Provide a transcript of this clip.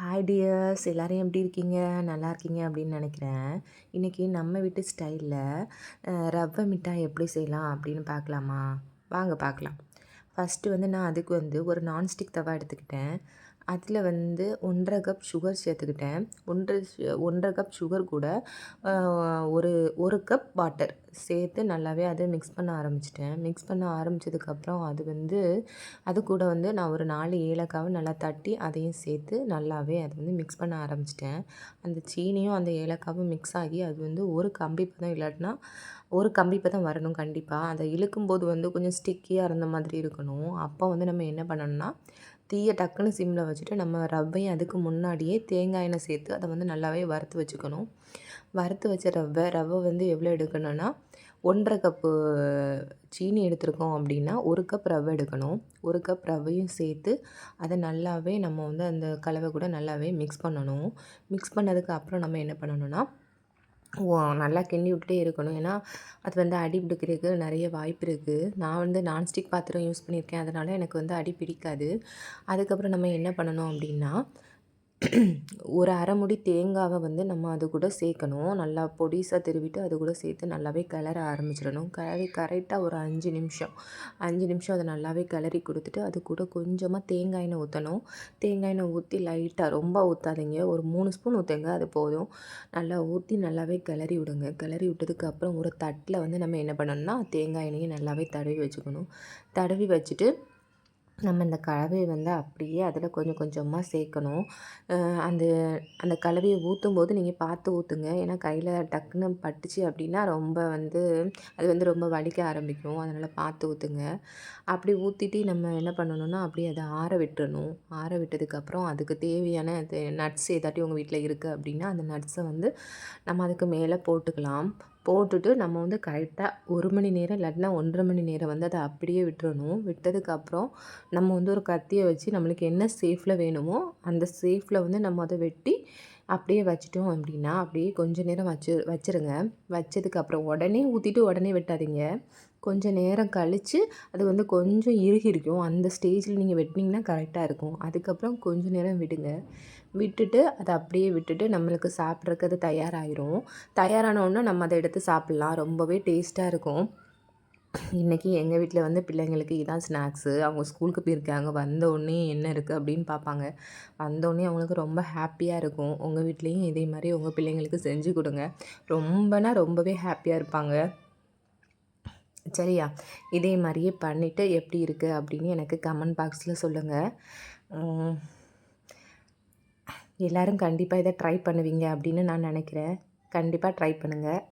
Hi tears எல்லோரும் எப்படி இருக்கீங்க? நல்லா இருக்கீங்க அப்படின்னு நினைக்கிறேன். இன்றைக்கி நம்ம வீட்டு ஸ்டைலில் ரவை மிட்டாய் எப்படி செய்யலாம் அப்படின்னு பார்க்கலாமா? வாங்க பார்க்கலாம். ஃபஸ்ட்டு வந்து நான் அதுக்கு வந்து ஒரு நான்ஸ்டிக் தவா எடுத்துக்கிட்டேன். அதில் வந்து ஒன்றரை கப் சுகர் சேர்த்துக்கிட்டேன். ஒன்றரை ஒன்றரை கப் சுகர் கூட ஒரு ஒரு கப் வாட்டர் சேர்த்து நல்லாவே அதை மிக்ஸ் பண்ண ஆரம்பிச்சிட்டேன். மிக்ஸ் பண்ண ஆரம்பித்ததுக்கப்புறம் அது வந்து அது கூட வந்து நான் ஒரு நாலு ஏலக்காவை நல்லா தட்டி அதையும் சேர்த்து நல்லாவே அதை வந்து மிக்ஸ் பண்ண ஆரம்பிச்சிட்டேன். அந்த சீனியும் அந்த ஏலக்காவும் மிக்ஸ் ஆகி அது வந்து ஒரு கம்பி பதம் இல்லாட்டினா ஒரு கம்பி பதம் வரணும் கண்டிப்பாக அதை இழுக்கும்போது வந்து கொஞ்சம் ஸ்டிக்கியாக இருந்த மாதிரி இருக்கணும். அப்போ வந்து நம்ம என்ன பண்ணணும்னா தீயை டக்குன்னு சிம்மில் வச்சுட்டு நம்ம ரவ்வையும் அதுக்கு முன்னாடியே தேங்காய் எண்ணெய் சேர்த்து அதை வந்து நல்லாவே வறுத்து வச்சுக்கணும். வறுத்து வச்ச ரவை ரவை வந்து எவ்வளோ எடுக்கணும்னா ஒன்றரை கப்பு சீனி எடுத்திருக்கோம் அப்படின்னா ஒரு கப் ரவை எடுக்கணும். ஒரு கப் ரவையும் சேர்த்து அதை நல்லாவே நம்ம வந்து அந்த கலவை கூட நல்லாவே மிக்ஸ் பண்ணணும். மிக்ஸ் பண்ணதுக்கு அப்புறம் நம்ம என்ன பண்ணணும்னா நல்லா கிண்டி விட்டுட்டே இருக்கணும். ஏன்னா அது வந்து அடி பிடிக்கிறதுக்கு நிறைய வாய்ப்பு இருக்குது நான் வந்து நான்ஸ்டிக் பாத்திரம் யூஸ் பண்ணியிருக்கேன். அதனால் எனக்கு வந்து அடி பிடிக்காது. அதுக்கப்புறம் நம்ம என்ன பண்ணணும் அப்படின்னா ஒரு அரை முடி தேங்காவை வந்து நம்ம அது கூட சேர்க்கணும். நல்லா பொடிசாக திருவிட்டு அது கூட சேர்த்து நல்லாவே கிளற ஆரம்பிச்சிடணும். கிளறி கரெக்டாக ஒரு அஞ்சு நிமிஷம். அஞ்சு நிமிஷம் அதை நல்லாவே கிளறி கொடுத்துட்டு அது கூட கொஞ்சமாக தேங்காய் எண்ணெய் ஊற்றணும் தேங்காய் எண்ணெய் ஊற்றி லைட்டாக ரொம்ப ஊற்றாதீங்க ஒரு மூணு ஸ்பூன் ஊற்றுங்க அது போதும். நல்லா ஊற்றி நல்லாவே கிளறி விடுங்க. கிளறி விட்டதுக்கப்புறம் ஒரு தட்டில் வந்து நம்ம என்ன பண்ணணும்னா தேங்காய் எண்ணெயை நல்லாவே தடவி வச்சுக்கணும். தடவி வச்சுட்டு நம்ம இந்த கலவையை வந்து அப்படியே அதில் கொஞ்சம் கொஞ்சமாக சேர்க்கணும். அந்த அந்த கலவையை ஊற்றும் போது நீங்கள் பார்த்து ஊற்றுங்க ஏன்னா கையில் டக்குன்னு பட்டுச்சு அப்படின்னா ரொம்ப வந்து அது வந்து ரொம்ப வலிக்க ஆரம்பிக்கும். அதனால் பார்த்து ஊற்றுங்க அப்படி ஊற்றிட்டு நம்ம என்ன பண்ணணும்னா அப்படியே அதை ஆற விட்டுறணும். ஆற விட்டதுக்கப்புறம் அதுக்கு தேவையான நட்ஸ் ஏதாட்டி உங்கள் வீட்டில் இருக்குது அப்படின்னா அந்த நட்ஸை வந்து நம்ம அதுக்கு மேலே போட்டுக்கலாம். போட்டுட்டு நம்ம வந்து கரெக்டாக ஒரு மணி நேரம் இல்லாட்டினா ஒன்றரை மணி நேரம் வந்து அதை அப்படியே விட்டுறணும். விட்டதுக்கப்புறம் நம்ம வந்து ஒரு கத்தியை வச்சு நம்மளுக்கு என்ன சேஃபில் வேணுமோ அந்த சேஃபில் வந்து நம்ம அதை வெட்டி அப்படியே வச்சிட்டோம் அப்படின்னா அப்படியே கொஞ்சம் நேரம் வச்சு வச்சுருங்க. வச்சதுக்கப்புறம் உடனே ஊற்றிட்டு உடனே வெட்டாதீங்க. கொஞ்சம் நேரம் கழித்து அது வந்து கொஞ்சம் இறுகிருக்கும் அந்த ஸ்டேஜில் நீங்கள் வெட்டினீங்கன்னா கரெக்டாக இருக்கும். அதுக்கப்புறம் கொஞ்சம் நேரம் விடுங்க. விட்டுட்டு அதை அப்படியே விட்டுட்டு நம்மளுக்கு சாப்பிட்றதுக்கு அது தயாராகிரும் தயாரானோடனே நம்ம அதை எடுத்து சாப்பிட்லாம். ரொம்பவே டேஸ்ட்டாக இருக்கும். இன்றைக்கி எங்கள் வீட்டில் வந்து பிள்ளைங்களுக்கு இதான் ஸ்நாக்ஸு அவங்க ஸ்கூலுக்கு போயிருக்காங்க வந்தோடனே என்ன இருக்குது அப்படின்னு பார்ப்பாங்க வந்தோடனே அவங்களுக்கு ரொம்ப ஹாப்பியாக இருக்கும். உங்கள் வீட்லேயும் இதே மாதிரி உங்கள் பிள்ளைங்களுக்கு செஞ்சு கொடுங்க. ரொம்பனா ரொம்பவே ஹாப்பியாக இருப்பாங்க. சரியா? இதே மாதிரியே பண்ணிவிட்டு எப்படி இருக்குது அப்படின்னு எனக்கு கமெண்ட் பாக்ஸில் சொல்லுங்கள் எல்லோரும் கண்டிப்பாக இதை ட்ரை பண்ணுவீங்க அப்படின்னு நான் நினைக்கிறேன். கண்டிப்பாக ட்ரை பண்ணுங்கள்